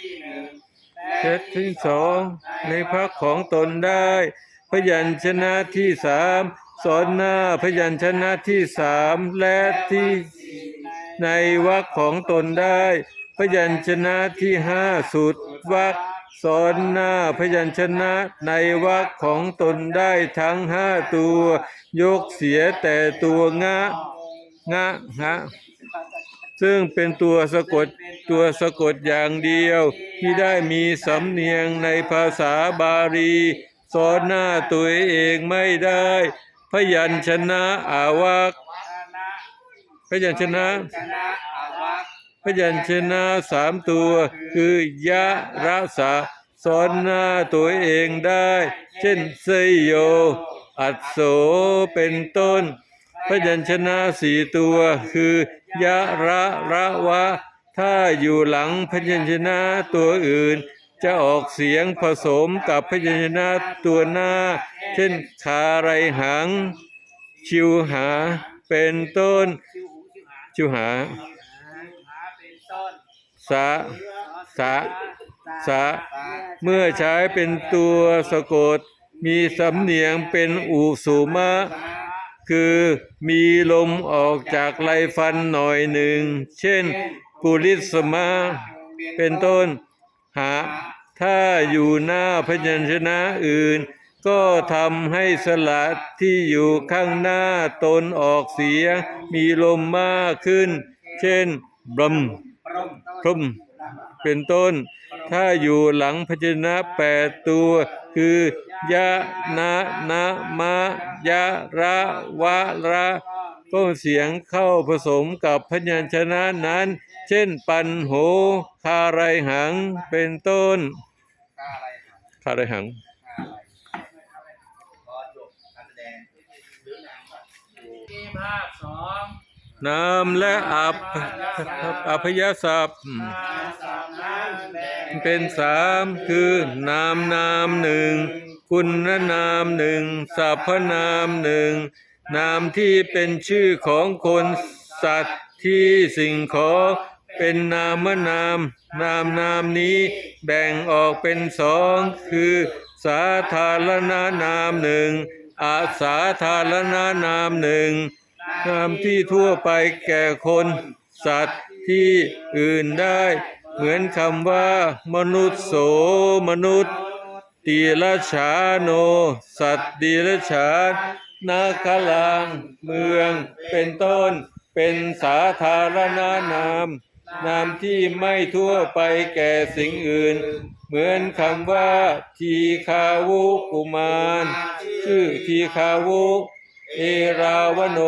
ที่หนึ่งเซตที่สองในพักของตนได้ พยัญชนะที่สามสอนหน้าพยัญชนะที่สามและที่ในวรรคของตนได้ พยัญชนะที่ห้าสุดวรรคสอนหน้าพยัญชนะในวรรคของตนได้ทั้งห้าตัว ยกเสียแต่ตัวงะ งะงะ ซึ่งเป็นตัวสะกดตัวสะกดอย่างเดียว ที่ได้มีสำเนียงในภาษาบาลีสอนหน้าตัวเองไม่ได้ พยัญชนะอาวัควัฒนะพยัญชนะพยัญชนะสามตัว คือยะระสะสอนหน้าตัวเองได้ เช่นเซยโย อัตโสเป็นต้น พยัญชนะสี่ตัวคือยะระระวะ ถ้าอยู่หลังพยัญชนะตัวอื่น จะออกเสียงผสมกับพยัญชนะตัวหน้า เช่นคาไรหัง ชิวหาเป็นต้น ชิวหาสะสะสะเมื่อใช้เป็นตัวสะกด มีสำเนียงเป็นอุสุมะ คือมีลมออกจากไรฟันหน่อยหนึ่ง เช่นกุลิสมะเป็นต้น หา ถ้าอยู่หน้าพยัญชนะอื่น ก็ทำให้สระที่อยู่ข้างหน้าตนออกเสีย มีลมมากขึ้น เช่นบรมปรมพรมเป็นต้น ถ้าอยู่หลังพยัญชนะแปดตัว คือยะนะนะมะยะระวะระก็เสียงเข้าผสมกับพยัญชนะนั้น เช่นปันโหคาไรหังเป็นต้นกาอะไรคาไรหังกาอะไรพอจบการแสดงหรือนางแบบที่ภาคสองนามและอัพอพยศัพท์ เป็นสามคือนามนามหนึ่ง คุณนามหนึ่งสรรพนามหนึ่ง นามที่เป็นชื่อของคนสัตว์ที่สิ่งของเป็นนามนาม นามนามนี้แบ่งออกเป็นสองคือ สาธารณนามหนึ่งอาสาธารณนามหนึ่งนามที่ทั่วไปแก่คน สัตว์ที่อื่นได้ เหมือนคำว่า มนุษย์โสมนุษย์ตีละฉาโน สัตว์ดีละฉานนาคลัง เมือง เป็นต้น เป็นสาธารณนาม นามที่ไม่ทั่วไปแก่สิ่งอื่น เหมือนคำว่า ทีคาวุกุมาร ชื่อทีคาวุ เอราวโน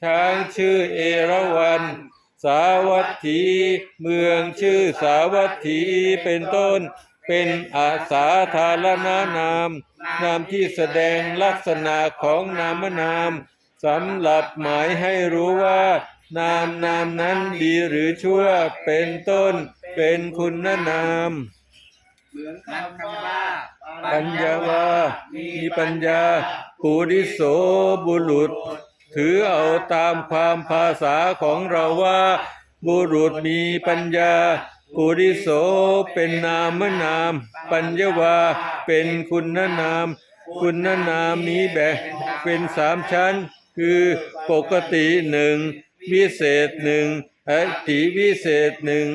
ช้างชื่อเอราวัน สาวัตถี เมืองชื่อสาวัตถีเป็นต้น เป็นอาสาธารณนาม นามที่แสดงลักษณะของนามนามสำหรับหมายให้รู้ว่า นามนามนั้นดีหรือชั่วเป็นต้น เป็นคุณนามเหมือนคำว่าปัญญาวามีปัญญาปุริโสบุรุษ ถือเอาตามความภาษาของเราว่า บุรุษมีปัญญาปุริโสเป็นนามนาม ปัญญาวาเป็นคุณนาม คุณนามนี้แบ่งเป็นสามชั้น คือปกติหนึ่งวิเศษหนึ่งอติวิเศษหนึ่ง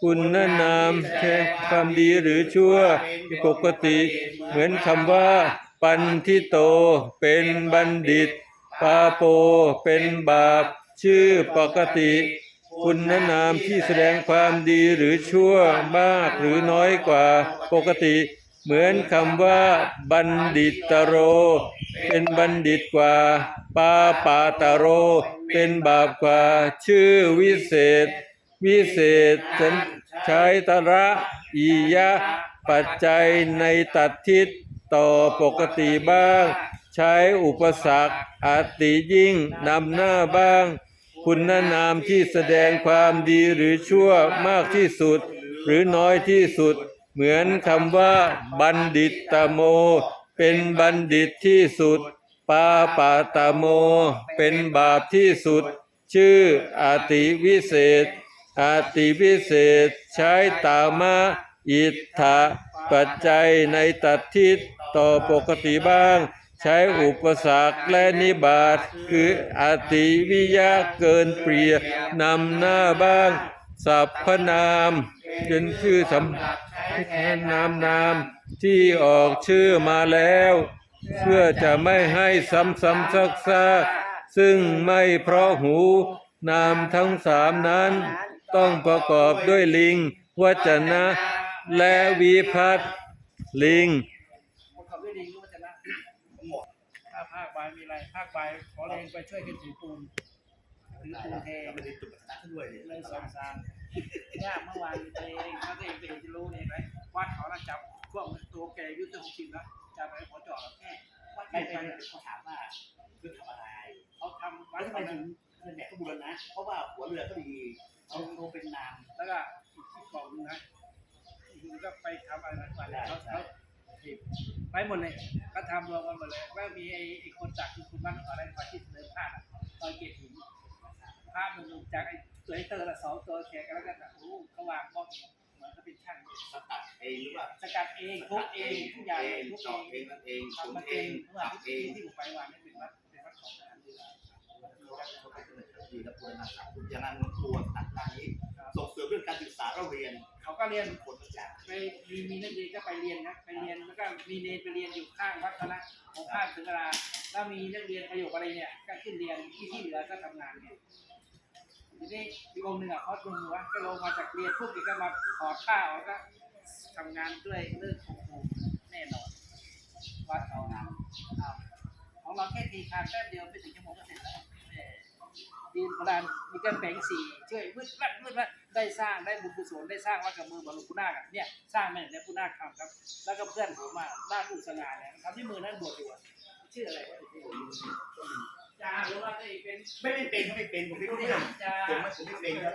คุณนามแค่ความดีหรือชั่วปกติ เหมือนคำว่า ปันทิโตเป็นบัณฑิต ปาโปเป็นบาป ชื่อปกติ คุณนามที่แสดงความดีหรือชั่วมากหรือน้อยกว่าปกติ เหมือนคำว่า บัณฑิตโร เป็นบัณฑิตกว่า ปาปาตโร เป็นบาปกว่า ชื่อวิเศษ วิเศษฉันใช้ตระอียะ ปัจจัยในตัดทิศต่อปกติบ้าง ใช้อุปสรรคอาติยิ่งนำหน้าบ้าง คุณนามที่แสดงความดีหรือชั่วมากที่สุด หรือน้อยที่สุด เหมือนคำว่า บัณฑิตตโม เป็นบัณฑิตที่สุด ปาปาตโม เป็นบาปที่สุด ชื่ออาติวิเศษ อาติวิเศษใช้ตามะอิทธะปัจจัยในตัดทิศต่อปกติบ้าง ใช้อุปสรรคและนิบาตคืออติวิยะเกินเปรียนำหน้าบ้างสัพพนามเป็นชื่อสำแทนนามนามที่ออกชื่อมาแล้ว เพื่อจะไม่ให้ซ้ำซ้ำซักซาซึ่งไม่เพราะหู นามทั้งสามนั้น ต้องประกอบด้วยลิง วจนะ และวิพัตลิง ประกอบด้วยลิงรู้จะนะ หมด ถ้าภาคบ่ายมีอะไรภาคบ่ายขอแรงไปช่วยกันถือปูนถือปูนเทเราไม่ได้จุดประทัดด้วยเนี่ยเลยสองสามยากเมื่อวานตัวเองถ้าตัวเองไปเห็นจะรู้เนี่ยไหมวัดเขาน่ะจับพวกตัวแกยุทธหกสิบนะจับไปหัวเจาะแค่วัดไม่ไม่ไม่ไปไม่เขาถามว่าเพื่อทำอะไรเขาทำวัแล้ดวทำไมเขาถึนะงเงินแดกก็บูรณะเพราะว่าหัวเรือก็ดีเอาโทรเป็นนามแล้วก็อีกที่กล่องนึงนะคุณก็ไปทำอะไรนะวันเขาเขาไปหมดเลยก็ทำรวมกันหมดเลยแล้วมีไอ้ไอ้คนจักคือคุณมั่นอะไรคอยที่เสนอผ้าคอยเก็บหินภาพมันลงจากไอ้ตัวไอ้เตอร์ละสองตัวแขกกันแล้วกันอะโอ้เขาวางบล็อกเหมือนเขาเป็นช่างสกัดเองหรือว่าสกัดเองทุบเองทุกอย่างเองทุบจอกเอเองงนั่นเองขุนทำมาเอเองงเมื่อตักที่เองที่ผมไปวางนี่เป็นวัดเป็นวัดของทหารเรือดีแล้วบูรณะครับอย่างนั้นครัวตัดทางนี้ส่งเสริมเรื่องการศึกษาเราเรียน เขาก็เรียนคนทุกไปมีมีนักเรียนก็ไปเรียนนะไปเรียนแล้วก็มีเนรไปเรียนอยู่ข้างวัดคณะของข้างถึงเวลาแล้วมีนักเรียนประโยคอะไรเนี่ยก็ขึ้นเรียนที่ที่เหลือก็ทำงานเนี่ยทีนี้อีกองหนึ่งอะเขาลงหัวก็ลงมาจากเรียนปุ๊บก็มาขอข้าวแล้วก็ทำงานด้วยเรื่องของครูแน่นอนวัดเขางามครับของเราแค่ทีคาแป๊บเดียวไม่ถึงชั่วโมงก็เสร็จแล้ว ม่ดีนโบราณมีการแบ่งสีช่วยมืดวัดมืดวัดได้สร้างได้บุญกุศลได้สร้างวัดกับมือบาหลวงปู่นาคเนี่ยสร้างแม่เนี่ยพุนาคทำครับ แล้วก็เพื่อนผมมาลาดอุสงาเนี่ยทำที่มือนั้นบวชอยู่ชื่ออะไรวะจาหรือว่าได้เป็นไม่ได้เป็นไม่เป็นผมไม่รู้เรื่องจาผมไม่ผมไม่เป็นครับ